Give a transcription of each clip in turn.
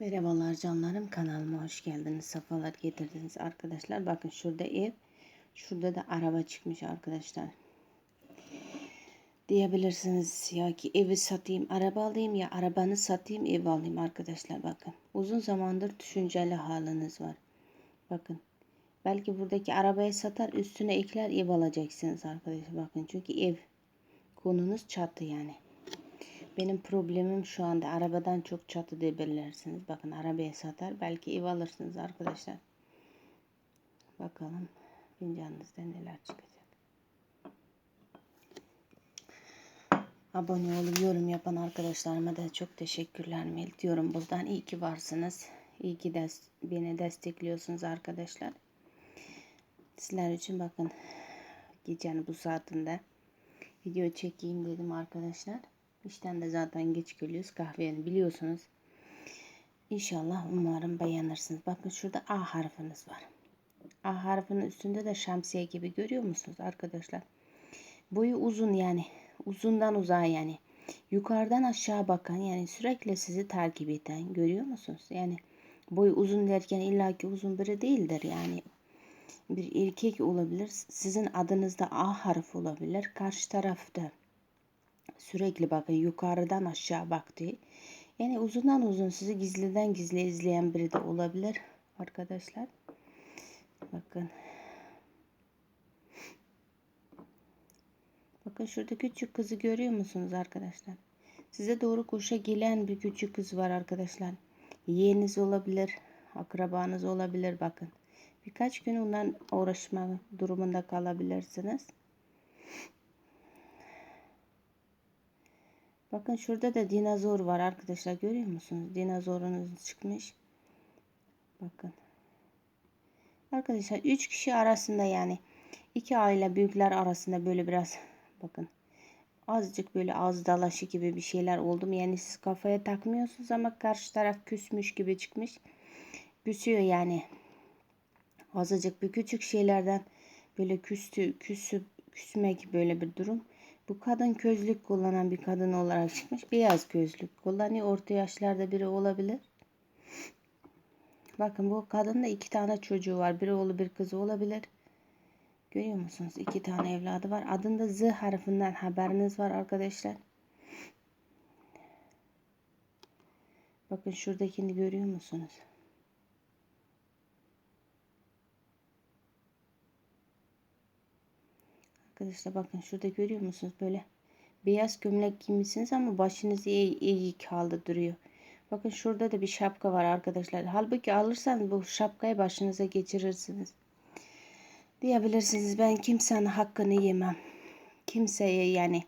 Merhabalar canlarım kanalıma hoş geldiniz. Safalar getirdiniz arkadaşlar. Bakın şurada ev. Şurada da araba çıkmış arkadaşlar. Diyebilirsiniz ya ki evi satayım araba alayım ya arabanı satayım ev alayım arkadaşlar bakın. Uzun zamandır düşünceli haliniz var. Bakın. Belki buradaki arabayı satar üstüne ekler ev alacaksınız arkadaşlar bakın. Çünkü ev konunuz çatı yani. Benim problemim şu anda arabadan çok çatı diyebilirsiniz. Bakın arabaya satar. Belki ev alırsınız arkadaşlar. Bakalım fincanınızda neler çıkacak. Abone olup yorum yapan arkadaşlarıma da çok teşekkürler iletiyorum. Buradan iyi ki varsınız. İyi ki des beni destekliyorsunuz arkadaşlar. Sizler için bakın gecenin bu saatinde video çekeyim dedim arkadaşlar. İşten de zaten geç geliyoruz. Kahveni biliyorsunuz. İnşallah umarım beğenirsiniz. Bakın şurada A harfiniz var. A harfinin üstünde de şemsiye gibi görüyor musunuz arkadaşlar? Boyu uzun yani. Uzundan uzağa yani. Yukarıdan aşağı bakan yani sürekli sizi takip eden görüyor musunuz? Yani boyu uzun derken illaki uzun biri değildir yani. Bir erkek olabilir. Sizin adınızda A harfi olabilir. Karşı tarafta sürekli bakın yukarıdan aşağı baktı. Yani uzundan uzun sizi gizliden gizli izleyen biri de olabilir arkadaşlar. Bakın. Bakın şurada küçük kızı görüyor musunuz arkadaşlar? Size doğru koşa gelen bir küçük kız var arkadaşlar. Yeğeniz olabilir, akrabanız olabilir bakın. Birkaç gün ondan uğraşma durumunda kalabilirsiniz. Bakın şurada da dinozor var arkadaşlar. Görüyor musunuz? Dinozorunuz çıkmış. Bakın. Arkadaşlar 3 kişi arasında yani iki aile büyükler arasında böyle biraz bakın azıcık böyle ağız dalaşı gibi bir şeyler oldu mu? Yani siz kafaya takmıyorsunuz ama karşı taraf küsmüş gibi çıkmış. Küsüyor yani. Azıcık bir küçük şeylerden böyle küstü, küsüp küsmek böyle bir durum. Bu kadın közlük kullanan bir kadın olarak çıkmış. Beyaz gözlük kullanıyor. Orta yaşlarda biri olabilir. Bakın bu kadın da iki tane çocuğu var. Bir oğlu bir kızı olabilir. Görüyor musunuz? İki tane evladı var. Adında Z harfinden haberiniz var arkadaşlar. Bakın şuradakini görüyor musunuz? Arkadaşlar bakın şurada görüyor musunuz? Böyle beyaz gömlek giymişsiniz ama başınız iyi, iyi kaldı duruyor. Bakın şurada da bir şapka var arkadaşlar. Halbuki alırsanız bu şapkayı başınıza geçirirsiniz. Diyebilirsiniz ben kimsenin hakkını yemem. Kimseye yani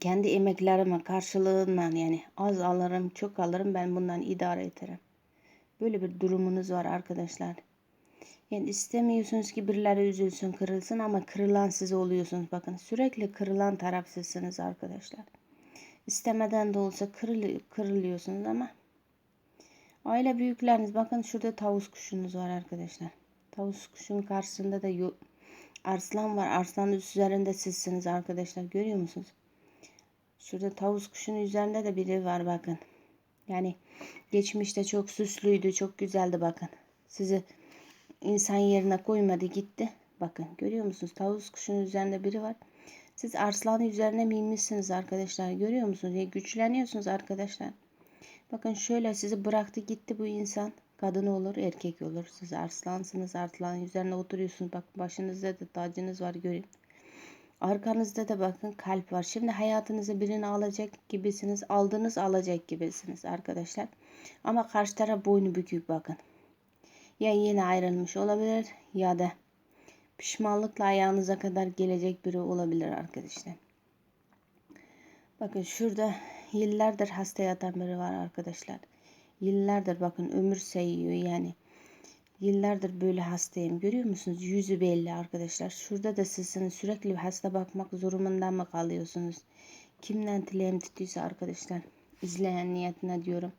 kendi emeklerime karşılığında yani az alırım çok alırım ben bundan idare ederim. Böyle bir durumunuz var arkadaşlar. Yani istemiyorsunuz ki birileri üzülsün, kırılsın ama kırılan siz oluyorsunuz. Bakın sürekli kırılan taraf sizsiniz arkadaşlar. İstemeden de olsa kırıl kırılıyorsunuz ama aile büyükleriniz bakın şurada tavus kuşunuz var arkadaşlar. Tavus kuşun karşısında da arslan var. Arslanın üzerinde sizsiniz arkadaşlar. Görüyor musunuz? Şurada tavus kuşunun üzerinde de biri var bakın. Yani geçmişte çok süslüydü, çok güzeldi bakın. Sizi insan yerine koymadı gitti. Bakın görüyor musunuz? Tavus kuşunun üzerinde biri var. Siz arslanın üzerine binmişsiniz arkadaşlar. Görüyor musunuz? Ya güçleniyorsunuz arkadaşlar. Bakın şöyle sizi bıraktı gitti bu insan. Kadın olur, erkek olur. Siz arslansınız, arslanın üzerine oturuyorsunuz. Bak başınızda da tacınız var görün. Arkanızda da bakın kalp var. Şimdi hayatınıza birini alacak gibisiniz. Aldınız alacak gibisiniz arkadaşlar. Ama karşı taraf boynu bükük bakın ya yeni ayrılmış olabilir ya da pişmanlıkla ayağınıza kadar gelecek biri olabilir arkadaşlar. Bakın şurada yıllardır hasta yatan biri var arkadaşlar. Yıllardır bakın ömür sayıyor yani. Yıllardır böyle hastayım. Görüyor musunuz? Yüzü belli arkadaşlar. Şurada da sizsiniz. Sürekli hasta bakmak zorundan mı kalıyorsunuz? Kimden dileğim tuttuysa arkadaşlar. izleyen niyetine diyorum.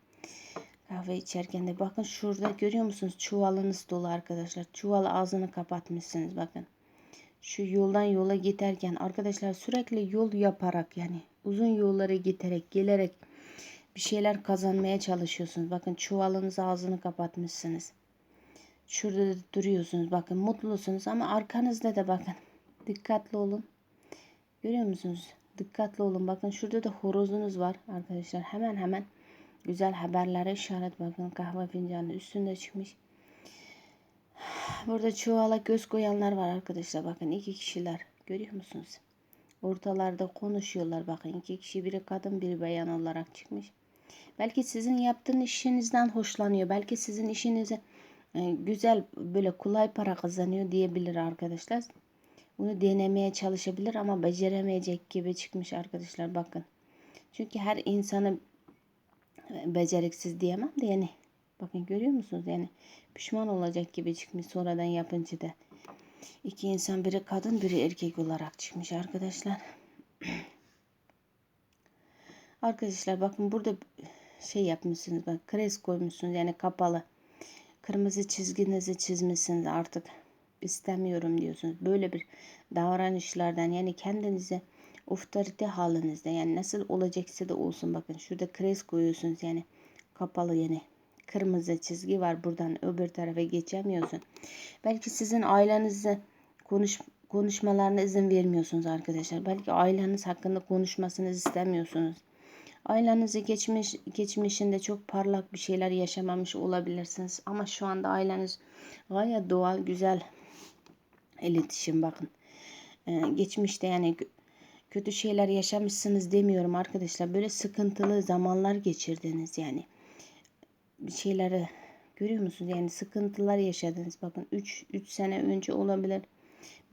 Kahve içerken de bakın şurada görüyor musunuz? Çuvalınız dolu arkadaşlar. Çuval ağzını kapatmışsınız bakın. Şu yoldan yola giderken arkadaşlar sürekli yol yaparak yani uzun yolları giderek gelerek bir şeyler kazanmaya çalışıyorsunuz. Bakın çuvalınız ağzını kapatmışsınız. Şurada da duruyorsunuz. Bakın mutlusunuz ama arkanızda da bakın. Dikkatli olun. Görüyor musunuz? Dikkatli olun. Bakın şurada da horozunuz var arkadaşlar. Hemen hemen güzel haberlere işaret bakın. Kahve fincanı üstünde çıkmış. Burada çuvala göz koyanlar var arkadaşlar. Bakın iki kişiler. Görüyor musunuz? Ortalarda konuşuyorlar. Bakın iki kişi biri kadın biri bayan olarak çıkmış. Belki sizin yaptığınız işinizden hoşlanıyor. Belki sizin işinizi e, güzel böyle kolay para kazanıyor diyebilir arkadaşlar. Bunu denemeye çalışabilir ama beceremeyecek gibi çıkmış arkadaşlar bakın. Çünkü her insanı e, beceriksiz diyemem de yani bakın görüyor musunuz yani pişman olacak gibi çıkmış sonradan yapınca da. İki insan biri kadın biri erkek olarak çıkmış arkadaşlar. Arkadaşlar bakın burada şey yapmışsınız bak kres koymuşsunuz yani kapalı. Kırmızı çizginizi çizmişsiniz artık istemiyorum diyorsunuz. Böyle bir davranışlardan yani kendinize otorite halinizde yani nasıl olacaksa da olsun bakın şurada kres koyuyorsunuz yani kapalı yani kırmızı çizgi var buradan öbür tarafa geçemiyorsun. Belki sizin ailenize konuş konuşmalarına izin vermiyorsunuz arkadaşlar. Belki aileniz hakkında konuşmasını istemiyorsunuz. Ailenizi geçmiş geçmişinde çok parlak bir şeyler yaşamamış olabilirsiniz ama şu anda aileniz gayet doğal, güzel iletişim bakın. Ee, geçmişte yani kötü şeyler yaşamışsınız demiyorum arkadaşlar. Böyle sıkıntılı zamanlar geçirdiniz yani. Bir şeyleri görüyor musunuz? Yani sıkıntılar yaşadınız. Bakın 3 3 sene önce olabilir.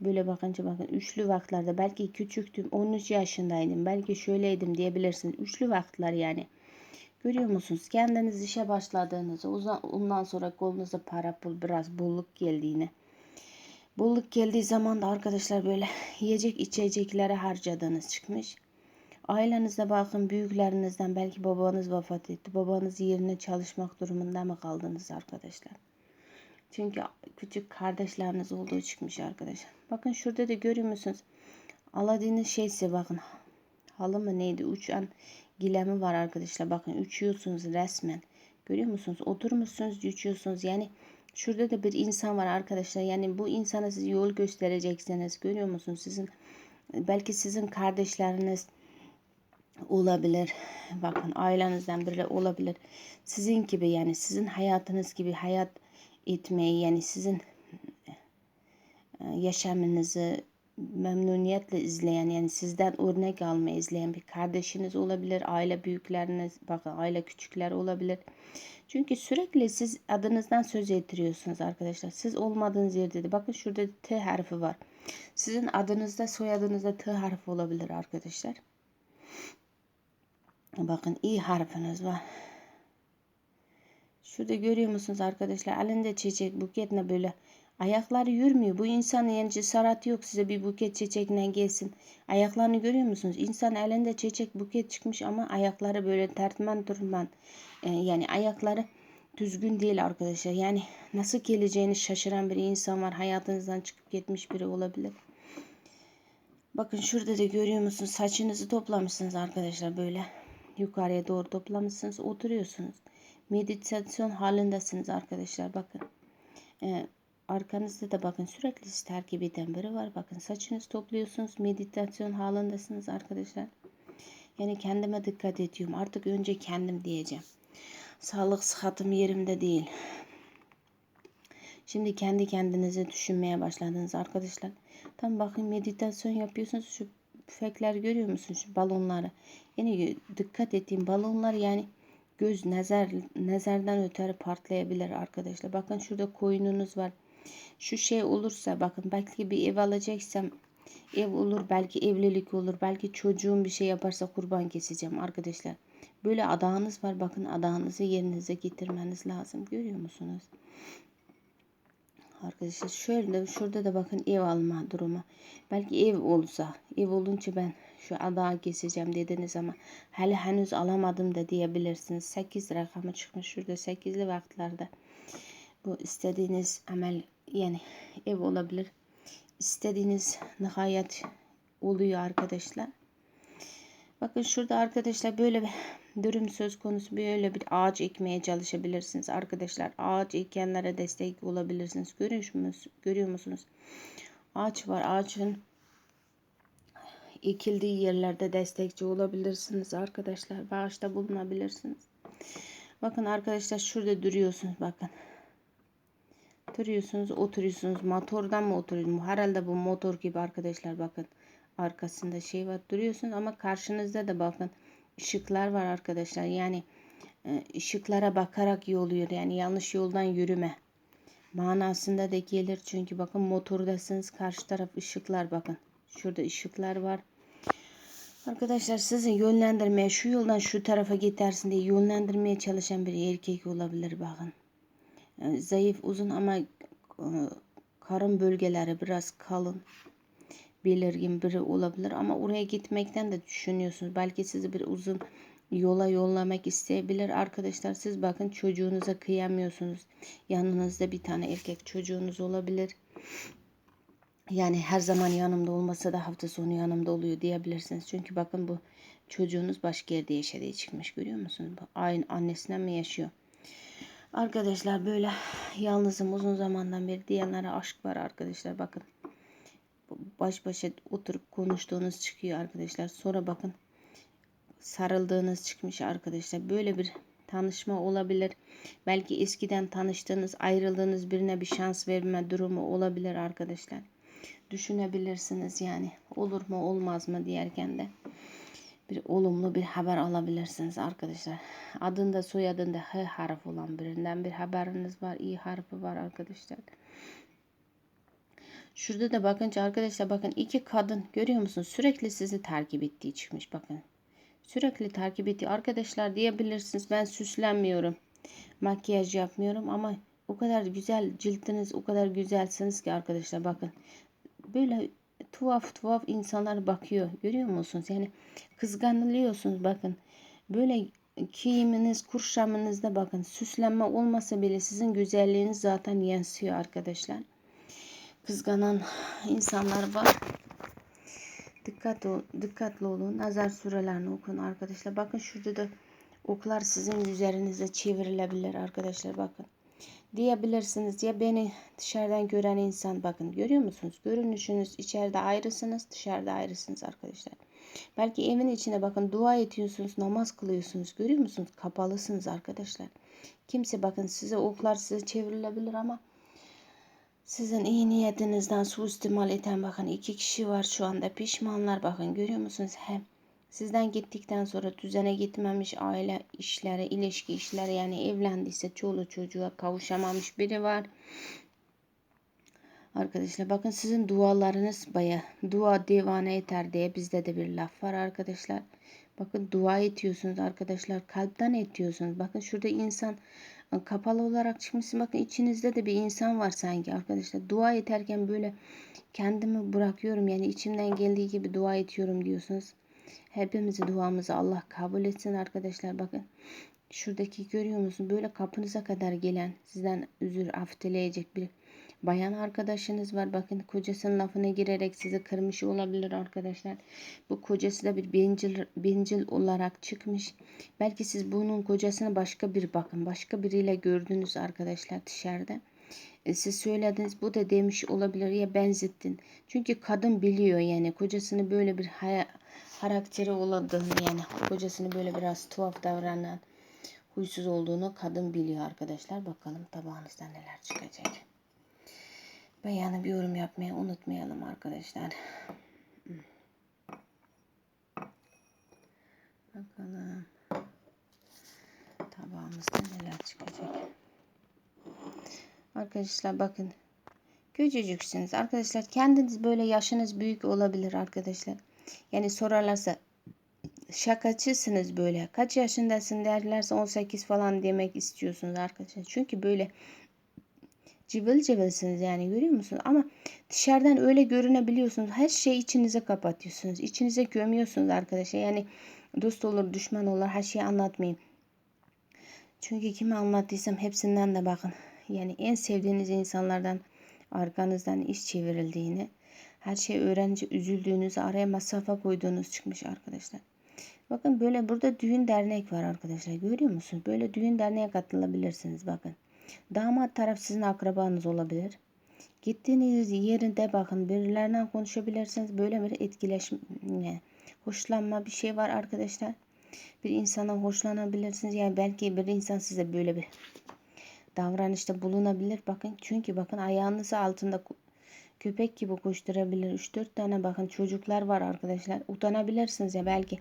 Böyle bakınca bakın üçlü vaktlerde belki küçüktüm 13 yaşındaydım belki şöyleydim diyebilirsiniz. Üçlü vaktler yani. Görüyor musunuz? Kendiniz işe başladığınızı ondan sonra kolunuza para pul biraz bolluk geldiğini. Bolluk geldiği zaman da arkadaşlar böyle yiyecek içeceklere harcadığınız çıkmış. Ailenizde bakın büyüklerinizden belki babanız vefat etti. Babanız yerine çalışmak durumunda mı kaldınız arkadaşlar? Çünkü küçük kardeşleriniz olduğu çıkmış arkadaşlar. Bakın şurada da görüyor musunuz? Aladin'in şeysi bakın. Halı mı neydi? Uçan gilemi var arkadaşlar. Bakın uçuyorsunuz resmen. Görüyor musunuz? Oturmuşsunuz uçuyorsunuz. Yani şurada da bir insan var arkadaşlar. Yani bu insana siz yol göstereceksiniz. Görüyor musunuz? Sizin belki sizin kardeşleriniz olabilir. Bakın ailenizden biri olabilir. Sizin gibi yani sizin hayatınız gibi hayat etmeyi yani sizin e, yaşamınızı memnuniyetle izleyen yani sizden örnek almayı izleyen bir kardeşiniz olabilir. Aile büyükleriniz bakın aile küçükler olabilir. Çünkü sürekli siz adınızdan söz ettiriyorsunuz arkadaşlar. Siz olmadığınız yerde de bakın şurada T harfi var. Sizin adınızda soyadınızda T harfi olabilir arkadaşlar. Bakın i harfiniz var. Şurada görüyor musunuz arkadaşlar? Elinde çiçek buket ne böyle. Ayakları yürümüyor. Bu insan yani cesaret yok size bir buket çiçekle gelsin. Ayaklarını görüyor musunuz? İnsan elinde çiçek buket çıkmış ama ayakları böyle tertmen turman. Ee, yani ayakları düzgün değil arkadaşlar. Yani nasıl geleceğini şaşıran bir insan var. Hayatınızdan çıkıp gitmiş biri olabilir. Bakın şurada da görüyor musunuz? Saçınızı toplamışsınız arkadaşlar böyle. Yukarıya doğru toplamışsınız. Oturuyorsunuz meditasyon halindesiniz arkadaşlar. Bakın. Ee, arkanızda da bakın sürekli sizi takip eden biri var. Bakın saçınızı topluyorsunuz. Meditasyon halindesiniz arkadaşlar. Yani kendime dikkat ediyorum. Artık önce kendim diyeceğim. Sağlık sıhhatım yerimde değil. Şimdi kendi kendinize düşünmeye başladınız arkadaşlar. Tam bakın meditasyon yapıyorsunuz. Şu tüfekler görüyor musunuz? Şu balonları. Yani dikkat ettiğim balonlar yani göz nazar nazardan ötürü patlayabilir arkadaşlar. Bakın şurada koyununuz var. Şu şey olursa bakın belki bir ev alacaksam ev olur belki evlilik olur belki çocuğum bir şey yaparsa kurban keseceğim arkadaşlar. Böyle adağınız var bakın adağınızı yerinize getirmeniz lazım. Görüyor musunuz? Arkadaşlar şöyle şurada da bakın ev alma durumu. Belki ev olsa ev olunca ben şu adağı keseceğim dediniz ama hele henüz alamadım da diyebilirsiniz. 8 rakamı çıkmış şurada 8'li vaktlerde. Bu istediğiniz amel yani ev olabilir. İstediğiniz nihayet oluyor arkadaşlar. Bakın şurada arkadaşlar böyle durum söz konusu böyle bir ağaç ekmeye çalışabilirsiniz arkadaşlar. Ağaç ekenlere destek olabilirsiniz. Görüyor musunuz? Görüyor musunuz? Ağaç var. Ağaçın ekildiği yerlerde destekçi olabilirsiniz arkadaşlar. Bağışta bulunabilirsiniz. Bakın arkadaşlar şurada duruyorsunuz bakın. Duruyorsunuz oturuyorsunuz. Motordan mı oturuyorsunuz? Herhalde bu motor gibi arkadaşlar bakın. Arkasında şey var duruyorsunuz ama karşınızda da bakın ışıklar var arkadaşlar. Yani e, ışıklara bakarak yol yürü. Yani yanlış yoldan yürüme. Manasında da gelir. Çünkü bakın motordasınız. Karşı taraf ışıklar bakın. Şurada ışıklar var. Arkadaşlar sizi yönlendirmeye şu yoldan şu tarafa gidersin diye yönlendirmeye çalışan bir erkek olabilir bakın. Yani zayıf uzun ama e, karın bölgeleri biraz kalın belirgin biri olabilir ama oraya gitmekten de düşünüyorsunuz. Belki sizi bir uzun yola yollamak isteyebilir arkadaşlar. Siz bakın çocuğunuza kıyamıyorsunuz. Yanınızda bir tane erkek çocuğunuz olabilir. Yani her zaman yanımda olmasa da hafta sonu yanımda oluyor diyebilirsiniz. Çünkü bakın bu çocuğunuz başka yerde yaşadığı çıkmış görüyor musunuz? Aynı annesinden mi yaşıyor? Arkadaşlar böyle yalnızım uzun zamandan beri diyenlere aşk var arkadaşlar bakın. Baş başa oturup konuştuğunuz çıkıyor arkadaşlar. Sonra bakın sarıldığınız çıkmış arkadaşlar. Böyle bir tanışma olabilir. Belki eskiden tanıştığınız, ayrıldığınız birine bir şans verme durumu olabilir arkadaşlar düşünebilirsiniz yani. Olur mu olmaz mı diyerken de bir olumlu bir haber alabilirsiniz arkadaşlar. Adında soyadında H harfi olan birinden bir haberiniz var. İ harfi var arkadaşlar. Şurada da bakınca arkadaşlar bakın iki kadın görüyor musunuz? Sürekli sizi takip ettiği çıkmış bakın. Sürekli takip ettiği arkadaşlar diyebilirsiniz. Ben süslenmiyorum. Makyaj yapmıyorum ama o kadar güzel ciltiniz o kadar güzelsiniz ki arkadaşlar bakın böyle tuhaf tuhaf insanlar bakıyor. Görüyor musunuz? Yani kızganılıyorsunuz bakın. Böyle giyiminiz, kurşamınızda bakın süslenme olmasa bile sizin güzelliğiniz zaten yansıyor arkadaşlar. Kızganan insanlar var. Dikkat ol, dikkatli olun. Nazar sürelerini okun arkadaşlar. Bakın şurada da oklar sizin üzerinize çevrilebilir arkadaşlar. Bakın diyebilirsiniz. Ya beni dışarıdan gören insan bakın görüyor musunuz? Görünüşünüz içeride ayrısınız dışarıda ayrısınız arkadaşlar. Belki evin içine bakın dua ediyorsunuz namaz kılıyorsunuz görüyor musunuz? Kapalısınız arkadaşlar. Kimse bakın size oklar size çevrilebilir ama sizin iyi niyetinizden suistimal eden bakın iki kişi var şu anda pişmanlar bakın görüyor musunuz? Hem Sizden gittikten sonra düzene gitmemiş aile işleri, ilişki işleri yani evlendiyse çoluğu çocuğa kavuşamamış biri var. Arkadaşlar bakın sizin dualarınız baya dua divane yeter diye bizde de bir laf var arkadaşlar. Bakın dua ediyorsunuz arkadaşlar. Kalpten ediyorsunuz. Bakın şurada insan kapalı olarak çıkmışsın. Bakın içinizde de bir insan var sanki arkadaşlar. Dua ederken böyle kendimi bırakıyorum. Yani içimden geldiği gibi dua ediyorum diyorsunuz. Hepimizi duamızı Allah kabul etsin arkadaşlar. Bakın şuradaki görüyor musunuz? Böyle kapınıza kadar gelen sizden üzür afteleyecek bir bayan arkadaşınız var. Bakın kocasının lafına girerek sizi kırmış olabilir arkadaşlar. Bu kocası da bir bencil, bencil olarak çıkmış. Belki siz bunun kocasını başka bir bakın. Başka biriyle gördünüz arkadaşlar dışarıda. E, siz söylediniz bu da demiş olabilir ya benzettin. Çünkü kadın biliyor yani kocasını böyle bir hayal karakteri oladığını yani kocasını böyle biraz tuhaf davranan huysuz olduğunu kadın biliyor arkadaşlar. Bakalım tabağınızda neler çıkacak. Beğenip yorum yapmayı unutmayalım arkadaşlar. Bakalım tabağımızda neler çıkacak. Arkadaşlar bakın. Küçücüksünüz. Arkadaşlar kendiniz böyle yaşınız büyük olabilir arkadaşlar. Yani sorarlarsa şakacısınız böyle. Kaç yaşındasın derlerse 18 falan demek istiyorsunuz arkadaşlar. Çünkü böyle cıvıl cıvılsınız yani görüyor musunuz? Ama dışarıdan öyle görünebiliyorsunuz. Her şeyi içinize kapatıyorsunuz. İçinize gömüyorsunuz arkadaşlar. Yani dost olur, düşman olur her şeyi anlatmayayım. Çünkü kime anlattıysam hepsinden de bakın. Yani en sevdiğiniz insanlardan arkanızdan iş çevrildiğini her şey öğrenci üzüldüğünüzü araya masafa koyduğunuz çıkmış arkadaşlar. Bakın böyle burada düğün dernek var arkadaşlar. Görüyor musunuz? Böyle düğün derneğe katılabilirsiniz bakın. Damat taraf sizin akrabanız olabilir. Gittiğiniz yerinde bakın birilerinden konuşabilirsiniz. Böyle bir etkileşim, yani hoşlanma bir şey var arkadaşlar. Bir insana hoşlanabilirsiniz. Yani belki bir insan size böyle bir davranışta bulunabilir. Bakın çünkü bakın ayağınız altında köpek gibi koşturabilir. 3-4 tane bakın çocuklar var arkadaşlar. Utanabilirsiniz ya belki.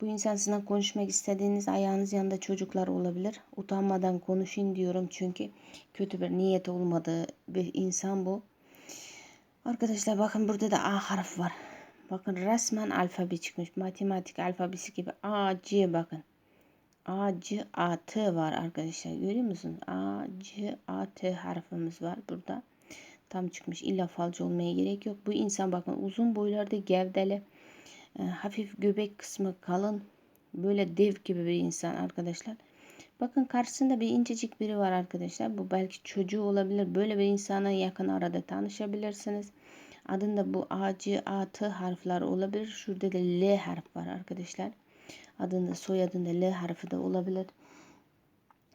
Bu insan sizinle konuşmak istediğiniz ayağınız yanında çocuklar olabilir. Utanmadan konuşun diyorum çünkü kötü bir niyet olmadığı bir insan bu. Arkadaşlar bakın burada da A harf var. Bakın resmen alfabe çıkmış. Matematik alfabesi gibi A, C bakın. A, C, A, T var arkadaşlar. Görüyor musunuz? A, C, A, T harfimiz var burada. Tam çıkmış. İlla falcı olmaya gerek yok. Bu insan bakın uzun boylarda gevdeli. E, hafif göbek kısmı kalın. Böyle dev gibi bir insan arkadaşlar. Bakın karşısında bir incecik biri var arkadaşlar. Bu belki çocuğu olabilir. Böyle bir insana yakın arada tanışabilirsiniz. Adında bu A, C, A, T harfler olabilir. Şurada da L harf var arkadaşlar. Adında soyadında L harfi de olabilir.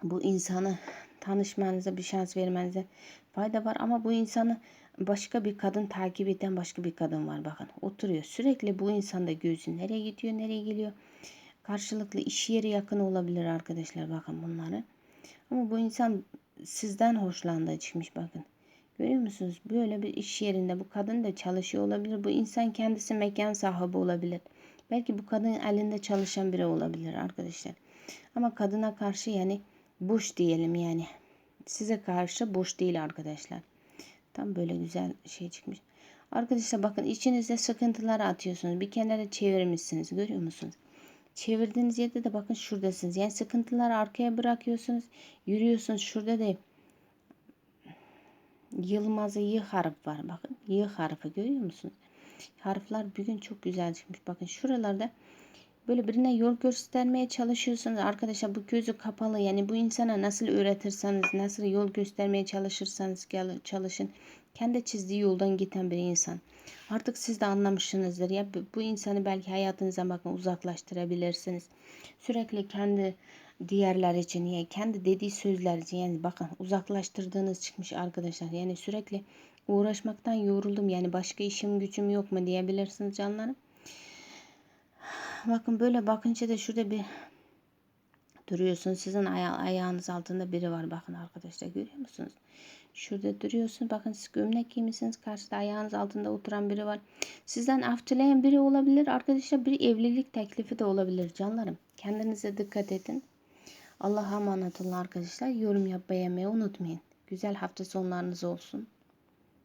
Bu insanı tanışmanıza bir şans vermenize fayda var. Ama bu insanı başka bir kadın takip eden başka bir kadın var. Bakın oturuyor. Sürekli bu insanda gözü nereye gidiyor nereye geliyor. Karşılıklı iş yeri yakın olabilir arkadaşlar. Bakın bunları. Ama bu insan sizden hoşlandığı çıkmış bakın. Görüyor musunuz? Böyle bir iş yerinde bu kadın da çalışıyor olabilir. Bu insan kendisi mekan sahibi olabilir. Belki bu kadın elinde çalışan biri olabilir arkadaşlar. Ama kadına karşı yani boş diyelim yani. Size karşı boş değil arkadaşlar. Tam böyle güzel şey çıkmış. Arkadaşlar bakın içinizde sıkıntılar atıyorsunuz. Bir kenara çevirmişsiniz. Görüyor musunuz? Çevirdiğiniz yerde de bakın şuradasınız. Yani sıkıntıları arkaya bırakıyorsunuz. Yürüyorsunuz. Şurada da Yılmaz'ı Y harf var. Bakın Y harfi görüyor musunuz? Harfler bugün çok güzel çıkmış. Bakın şuralarda böyle birine yol göstermeye çalışıyorsunuz. Arkadaşlar bu gözü kapalı. Yani bu insana nasıl öğretirseniz, nasıl yol göstermeye çalışırsanız çalışın. Kendi çizdiği yoldan giden bir insan. Artık siz de anlamışsınızdır. Ya bu insanı belki hayatınızdan bakın uzaklaştırabilirsiniz. Sürekli kendi diğerler için yani kendi dediği sözler için yani bakın uzaklaştırdığınız çıkmış arkadaşlar. Yani sürekli uğraşmaktan yoruldum. Yani başka işim gücüm yok mu diyebilirsiniz canlarım. Bakın böyle bakınca da şurada bir duruyorsun. Sizin aya ayağınız altında biri var. Bakın arkadaşlar görüyor musunuz? Şurada duruyorsun. Bakın siz gömlek giymişsiniz. Karşıda ayağınız altında oturan biri var. Sizden af biri olabilir. Arkadaşlar bir evlilik teklifi de olabilir canlarım. Kendinize dikkat edin. Allah'a emanet olun arkadaşlar. Yorum yapmayı unutmayın. Güzel hafta sonlarınız olsun.